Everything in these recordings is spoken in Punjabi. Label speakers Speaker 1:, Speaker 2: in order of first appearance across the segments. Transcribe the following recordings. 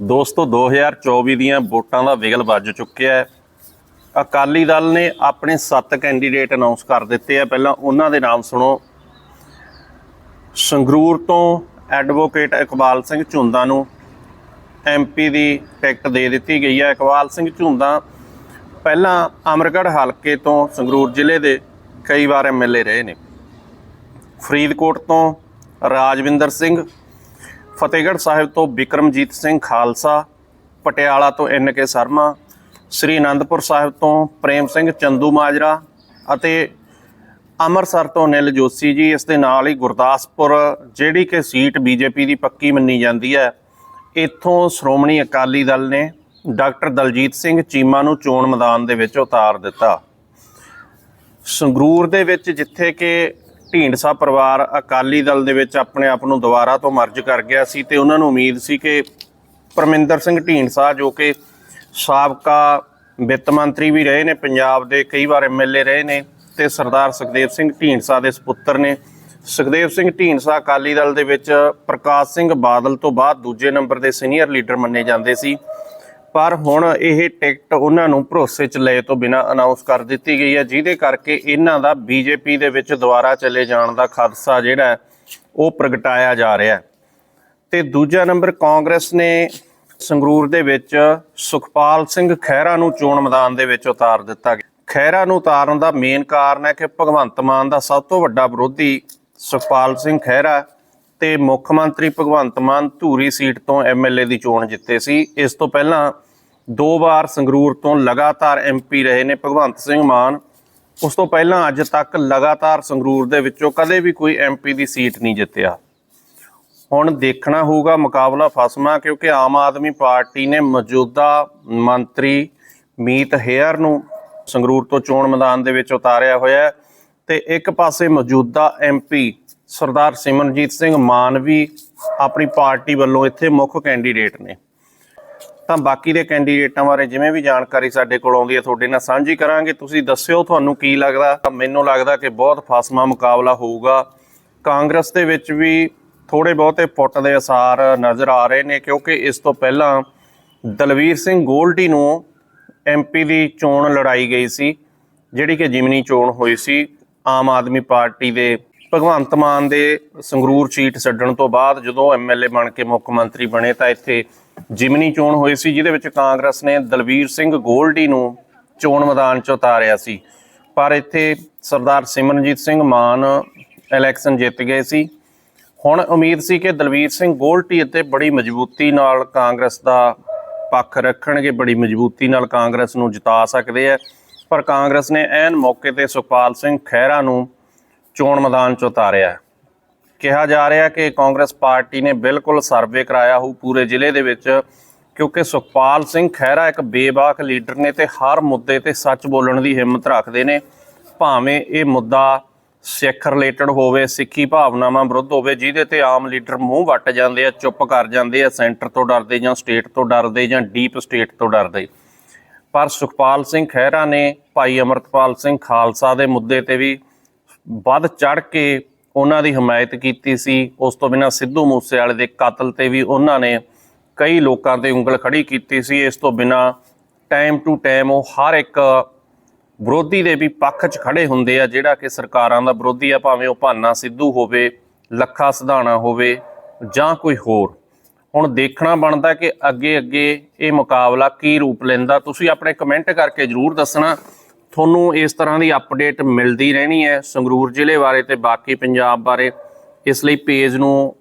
Speaker 1: ਦੋਸਤੋ 2024 ਦੀਆਂ ਵੋਟਾਂ ਦਾ ਵਿਗਲ ਵੱਜ ਚੁੱਕਿਆ ਹੈ। ਅਕਾਲੀ ਦਲ ਨੇ ਆਪਣੇ 7 ਕੈਂਡੀਡੇਟ ਅਨਾਉਂਸ ਕਰ ਦਿੱਤੇ ਆ। ਪਹਿਲਾਂ ਉਹਨਾਂ ਦੇ ਨਾਮ ਸੁਣੋ। ਸੰਗਰੂਰ ਤੋਂ ਐਡਵੋਕੇਟ ਇਕਬਾਲ ਸਿੰਘ ਝੁੰਦਾ ਨੂੰ ਐਮਪੀ ਦੀ ਟਿਕਟ ਦੇ ਦਿੱਤੀ ਗਈ ਹੈ। ਇਕਬਾਲ ਸਿੰਘ ਝੁੰਦਾ ਪਹਿਲਾਂ ਅਮਰਗੜ੍ਹ ਹਲਕੇ ਤੋਂ ਸੰਗਰੂਰ ਜ਼ਿਲ੍ਹੇ ਦੇ ਕਈ ਵਾਰ ਐਮਐਲਏ ਰਹੇ ਨੇ। ਫਰੀਦਕੋਟ ਤੋਂ ਰਾਜਵਿੰਦਰ ਸਿੰਘ ਫਤਿਹਗੜ੍ਹ ਸਾਹਿਬ ਤੋਂ ਬਿਕਰਮਜੀਤ ਸਿੰਘ ਖਾਲਸਾ, ਪਟਿਆਲਾ ਤੋਂ ਐਨ ਕੇ ਸ਼ਰਮਾ, ਸ੍ਰੀ ਅਨੰਦਪੁਰ ਸਾਹਿਬ ਤੋਂ ਪ੍ਰੇਮ ਸਿੰਘ ਚੰਦੂ ਮਾਜਰਾ ਅਤੇ ਅੰਮ੍ਰਿਤਸਰ ਤੋਂ ਨਿਲ ਜੋਸ਼ੀ ਜੀ, ਇਸ ਦੇ ਨਾਲ ਹੀ ਗੁਰਦਾਸਪੁਰ, ਜਿਹੜੀ ਕਿ ਸੀਟ ਬੀਜੇਪੀ ਦੀ ਪੱਕੀ ਮੰਨੀ ਜਾਂਦੀ ਹੈ, ਇੱਥੋਂ ਸ਼੍ਰੋਮਣੀ ਅਕਾਲੀ ਦਲ ਨੇ ਡਾਕਟਰ ਦਲਜੀਤ ਸਿੰਘ ਚੀਮਾ ਨੂੰ ਚੋਣ ਮੈਦਾਨ ਦੇ ਵਿੱਚ ਉਤਾਰ ਦਿੱਤਾ। ਸੰਗਰੂਰ ਦੇ ਵਿੱਚ ਜਿੱਥੇ ਕਿ ਢੀਂਡਸਾ ਪਰਿਵਾਰ ਅਕਾਲੀ ਦਲ ਦੇ ਵਿੱਚ ਆਪਣੇ ਆਪ ਨੂੰ ਦੁਬਾਰਾ ਤੋਂ ਮਰਜ ਕਰ ਗਿਆ ਸੀ ਤੇ ਉਹਨਾਂ ਨੂੰ ਉਮੀਦ ਸੀ ਕਿ ਪਰਮਿੰਦਰ ਸਿੰਘ ਢੀਂਡਸਾ, ਜੋ ਕਿ ਸਾਬਕਾ ਵਿੱਤ ਮੰਤਰੀ ਵੀ ਰਹੇ ਨੇ, ਪੰਜਾਬ ਦੇ ਕਈ ਵਾਰ ਐਮਐਲਏ ਰਹੇ ਨੇ ਤੇ ਸਰਦਾਰ ਸੁਖਦੇਵ ਸਿੰਘ ਢੀਂਡਸਾ ਦੇ ਸੁਪੁੱਤਰ ਨੇ। ਸੁਖਦੇਵ ਸਿੰਘ ਢੀਂਡਸਾ ਅਕਾਲੀ ਦਲ ਦੇ ਵਿੱਚ ਪ੍ਰਕਾਸ਼ ਸਿੰਘ ਬਾਦਲ ਤੋਂ ਬਾਅਦ ਦੂਜੇ ਨੰਬਰ ਦੇ ਸੀਨੀਅਰ ਲੀਡਰ ਮੰਨੇ ਜਾਂਦੇ ਸੀ। ਪਰ ਹੁਣ ਇਹ ਟਿਕਟ ਉਹਨਾਂ ਨੂੰ ਭਰੋਸੇ 'ਚ ਲਏ ਤੋਂ ਬਿਨਾਂ ਅਨਾਉਂਸ ਕਰ ਦਿੱਤੀ ਗਈ ਹੈ, ਜਿਹਦੇ ਕਰਕੇ ਇਹਨਾਂ ਦਾ ਬੀਜੇਪੀ ਦੇ ਵਿੱਚ ਦੁਬਾਰਾ ਚਲੇ ਜਾਣ ਦਾ ਖਦਸ਼ਾ ਜਿਹੜਾ ਉਹ ਪ੍ਰਗਟਾਇਆ ਜਾ ਰਿਹਾ ਹੈ। ਤੇ ਦੂਜਾ ਨੰਬਰ, ਕਾਂਗਰਸ ਨੇ ਸੰਗਰੂਰ ਦੇ ਵਿੱਚ ਸੁਖਪਾਲ ਸਿੰਘ ਖਹਿਰਾ ਨੂੰ ਚੋਣ ਮੈਦਾਨ ਦੇ ਵਿੱਚ ਉਤਾਰ ਦਿੱਤਾ ਗਿਆ। ਖਹਿਰਾ ਨੂੰ ਉਤਾਰਨ ਦਾ ਮੇਨ ਕਾਰਨ ਹੈ ਕਿ ਭਗਵੰਤ ਮਾਨ ਦਾ ਸਭ ਤੋਂ ਵੱਡਾ ਵਿਰੋਧੀ ਸੁਖਪਾਲ ਸਿੰਘ ਖਹਿਰਾ ਤੇ ਮੁੱਖ ਮੰਤਰੀ ਭਗਵੰਤ ਮਾਨ ਧੂਰੀ ਸੀਟ ਤੋਂ ਐਮਐਲਏ ਦੀ ਚੋਣ ਜਿੱਤੇ ਸੀ। ਇਸ ਤੋਂ ਪਹਿਲਾਂ ਦੋ ਵਾਰ ਸੰਗਰੂਰ ਤੋਂ ਲਗਾਤਾਰ ਐਮਪੀ ਰਹੇ ਨੇ ਭਗਵੰਤ ਸਿੰਘ ਮਾਨ। ਉਸ ਤੋਂ ਪਹਿਲਾਂ ਅੱਜ ਤੱਕ ਲਗਾਤਾਰ ਸੰਗਰੂਰ ਦੇ ਵਿੱਚੋਂ ਕਦੇ ਵੀ ਕੋਈ ਐਮਪੀ ਦੀ ਸੀਟ ਨਹੀਂ ਜਿੱਤਿਆ। ਹੁਣ ਦੇਖਣਾ ਹੋਊਗਾ ਮੁਕਾਬਲਾ ਫਸਮਾ, ਕਿਉਂਕਿ ਆਮ ਆਦਮੀ ਪਾਰਟੀ ਨੇ ਮੌਜੂਦਾ ਮੰਤਰੀ ਮੀਤ ਹੇਅਰ ਨੂੰ ਸੰਗਰੂਰ ਤੋਂ ਚੋਣ ਮੈਦਾਨ ਦੇ ਵਿੱਚ ਉਤਾਰਿਆ ਹੋਇਆ ਹੈ ਤੇ ਇੱਕ ਪਾਸੇ ਮੌਜੂਦਾ ਐਮਪੀ ਸਰਦਾਰ ਸਿਮਰਨਜੀਤ ਸਿੰਘ ਮਾਨ ਵੀ ਆਪਣੀ ਪਾਰਟੀ ਵੱਲੋਂ ਇੱਥੇ ਮੁੱਖ ਕੈਂਡੀਡੇਟ ਨੇ। ਤਾਂ ਬਾਕੀ ਦੇ ਕੈਂਡੀਡੇਟਾਂ ਬਾਰੇ ਜਿਵੇਂ ਵੀ ਜਾਣਕਾਰੀ ਸਾਡੇ ਕੋਲ ਆਉਂਦੀ ਹੈ, ਤੁਹਾਡੇ ਨਾਲ ਸਾਂਝੀ ਕਰਾਂਗੇ। ਤੁਸੀਂ ਦੱਸਿਓ ਤੁਹਾਨੂੰ ਕੀ ਲੱਗਦਾ? ਮੈਨੂੰ ਲੱਗਦਾ ਕਿ ਬਹੁਤ ਫਾਸਮਾ ਮੁਕਾਬਲਾ ਹੋਊਗਾ। ਕਾਂਗਰਸ ਦੇ ਵਿੱਚ ਵੀ ਥੋੜੇ ਬਹੁਤੇ ਫੁੱਟ ਦੇ ਅਸਾਰ ਨਜ਼ਰ ਆ ਰਹੇ ਨੇ, ਕਿਉਂਕਿ ਇਸ ਤੋਂ ਪਹਿਲਾਂ ਦਲਵੀਰ ਸਿੰਘ ਗੋਲਡੀ ਨੂੰ ਐਮਪੀ ਦੀ ਚੋਣ ਲੜਾਈ ਗਈ ਸੀ, ਜਿਹੜੀ ਕਿ ਜਿਮਨੀ ਚੋਣ ਹੋਈ ਸੀ। ਆਮ ਆਦਮੀ ਪਾਰਟੀ ਦੇ ਭਗਵੰਤ ਮਾਨ ਦੇ ਸੰਗਰੂਰ ਚੀਟ ਛੱਡਣ ਤੋਂ ਬਾਅਦ ਜਦੋਂ ਐਮਐਲਏ ਬਣ ਕੇ ਮੁੱਖ ਮੰਤਰੀ ਬਣੇ, ਤਾਂ ਇੱਥੇ ਜਿਮਨੀ ਚੋਣ ਹੋਈ ਸੀ, ਜਿਹਦੇ ਵਿੱਚ ਕਾਂਗਰਸ ਨੇ ਦਲਵੀਰ ਸਿੰਘ ਗੋਲਡੀ ਨੂੰ ਚੋਣ ਮੈਦਾਨ 'ਚ ਉਤਾਰਿਆ ਸੀ। ਪਰ ਇੱਥੇ ਸਰਦਾਰ ਸਿਮਰਨਜੀਤ ਸਿੰਘ ਮਾਨ ਇਲੈਕਸ਼ਨ ਜਿੱਤ ਗਏ ਸੀ। ਹੁਣ ਉਮੀਦ ਸੀ ਕਿ ਦਲਵੀਰ ਸਿੰਘ ਗੋਲਟੀ ਅਤੇ ਬੜੀ ਮਜ਼ਬੂਤੀ ਨਾਲ ਕਾਂਗਰਸ ਦਾ ਪੱਖ ਰੱਖਣਗੇ, ਬੜੀ ਮਜ਼ਬੂਤੀ ਨਾਲ ਕਾਂਗਰਸ ਨੂੰ ਜਿਤਾ ਸਕਦੇ ਆ। ਪਰ ਕਾਂਗਰਸ ਨੇ ਐਨ ਮੌਕੇ ਤੇ ਸੁਖਪਾਲ ਸਿੰਘ ਖਹਿਰਾ ਨੂੰ ਚੋਣ ਮੈਦਾਨ 'ਚ ਉਤਾਰਿਆ। ਕਿਹਾ ਜਾ ਰਿਹਾ ਕਿ ਕਾਂਗਰਸ ਪਾਰਟੀ ਨੇ ਬਿਲਕੁਲ ਸਰਵੇ ਕਰਾਇਆ ਹੋ ਪੂਰੇ ਜ਼ਿਲ੍ਹੇ ਦੇ ਵਿੱਚ, ਕਿਉਂਕਿ ਸੁਖਪਾਲ ਸਿੰਘ ਖਹਿਰਾ ਇੱਕ ਬੇਬਾਕ ਲੀਡਰ ਨੇ ਤੇ ਹਰ ਮੁੱਦੇ ਤੇ ਸੱਚ ਬੋਲਣ ਦੀ ਹਿੰਮਤ ਰੱਖਦੇ ਨੇ। ਭਾਵੇਂ ਇਹ ਮੁੱਦਾ ਸਿੱਖ ਰਿਲੇਟਡ ਹੋਵੇ, ਸਿੱਖੀ ਭਾਵਨਾਵਾਂ ਵਿਰੁੱਧ ਹੋਵੇ, ਜਿਹਦੇ ਤੇ ਆਮ ਲੀਡਰ ਮੂੰਹ ਵੱਟ ਜਾਂਦੇ ਆ, ਚੁੱਪ ਕਰ ਜਾਂਦੇ ਆ, ਸੈਂਟਰ ਤੋਂ ਡਰਦੇ ਜਾਂ ਸਟੇਟ ਤੋਂ ਡਰਦੇ ਜਾਂ ਡੀਪ ਸਟੇਟ ਤੋਂ ਡਰਦੇ। ਪਰ ਸੁਖਪਾਲ ਸਿੰਘ ਖਹਿਰਾ ਨੇ, ਭਾਈ ਅਮਰਤਪਾਲ ਸਿੰਘ ਖਾਲਸਾ ਦੇ ਮੁੱਦੇ ਤੇ ਵੀ ਵੱਧ ਚੜ ਕੇ ਉਹਨਾਂ ਦੀ ਹਮਾਇਤ ਕੀਤੀ ਸੀ। ਉਸ ਤੋਂ ਬਿਨਾਂ ਸਿੱਧੂ ਮੂਸੇਵਾਲੇ ਦੇ ਕਤਲ ਤੇ ਵੀ ਉਹਨਾਂ ਨੇ ਕਈ ਲੋਕਾਂ ਤੇ ਉਂਗਲ ਖੜੀ ਕੀਤੀ ਸੀ। ਇਸ ਤੋਂ ਬਿਨਾਂ ਟਾਈਮ ਟੂ ਟਾਈਮ ਉਹ ਹਰ ਇੱਕ ਵਿਰੋਧੀ ਦੇ ਵੀ ਪੱਖ 'ਚ ਖੜੇ ਹੁੰਦੇ ਆ, ਜਿਹੜਾ ਕਿ ਸਰਕਾਰਾਂ ਦਾ ਵਿਰੋਧੀ ਆ, ਭਾਵੇਂ ਉਹ ਭਾਨਾ ਸਿੱਧੂ ਹੋਵੇ, ਲੱਖਾ ਸਿਧਾਣਾ ਹੋਵੇ ਜਾਂ ਕੋਈ ਹੋਰ। ਹੁਣ ਦੇਖਣਾ ਬਣਦਾ ਕਿ ਅੱਗੇ ਅੱਗੇ ਇਹ ਮੁਕਾਬਲਾ ਕੀ ਰੂਪ ਲੈਂਦਾ। ਤੁਸੀਂ ਆਪਣੇ ਕਮੈਂਟ ਕਰਕੇ ਜਰੂਰ ਦੱਸਣਾ। ਤੁਹਾਨੂੰ ਇਸ ਤਰ੍ਹਾਂ ਦੀ ਅਪਡੇਟ ਮਿਲਦੀ ਰਹਿਣੀ ਹੈ ਸੰਗਰੂਰ ਜ਼ਿਲ੍ਹੇ ਬਾਰੇ ਤੇ ਬਾਕੀ ਪੰਜਾਬ ਬਾਰੇ, ਇਸ ਲਈ ਪੇਜ ਨੂੰ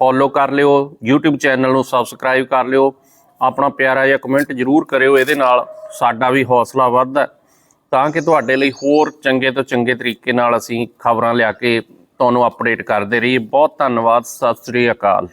Speaker 1: ਫੋਲੋ ਕਰ ਲਿਓ, YouTube ਚੈਨਲ ਨੂੰ ਸਬਸਕ੍ਰਾਈਬ ਕਰ ਲਿਓ, ਆਪਣਾ ਪਿਆਰਾ ਜਿਹਾ ਕਮੈਂਟ ਜਰੂਰ ਕਰਿਓ, ਇਹਦੇ ਨਾਲ ਸਾਡਾ ਵੀ ਹੌਸਲਾ ਵੱਧਦਾ ਤਾਂ ਕਿ ਤੁਹਾਡੇ ਲਈ ਹੋਰ ਚੰਗੇ ਤੋਂ ਚੰਗੇ ਤਰੀਕੇ ਨਾਲ ਅਸੀਂ ਖਬਰਾਂ ਲਿਆ ਕੇ ਤੁਹਾਨੂੰ ਅਪਡੇਟ ਕਰਦੇ ਰਹੀਏ। ਬਹੁਤ ਧੰਨਵਾਦ, ਸਤਿ ਸ੍ਰੀ ਅਕਾਲ।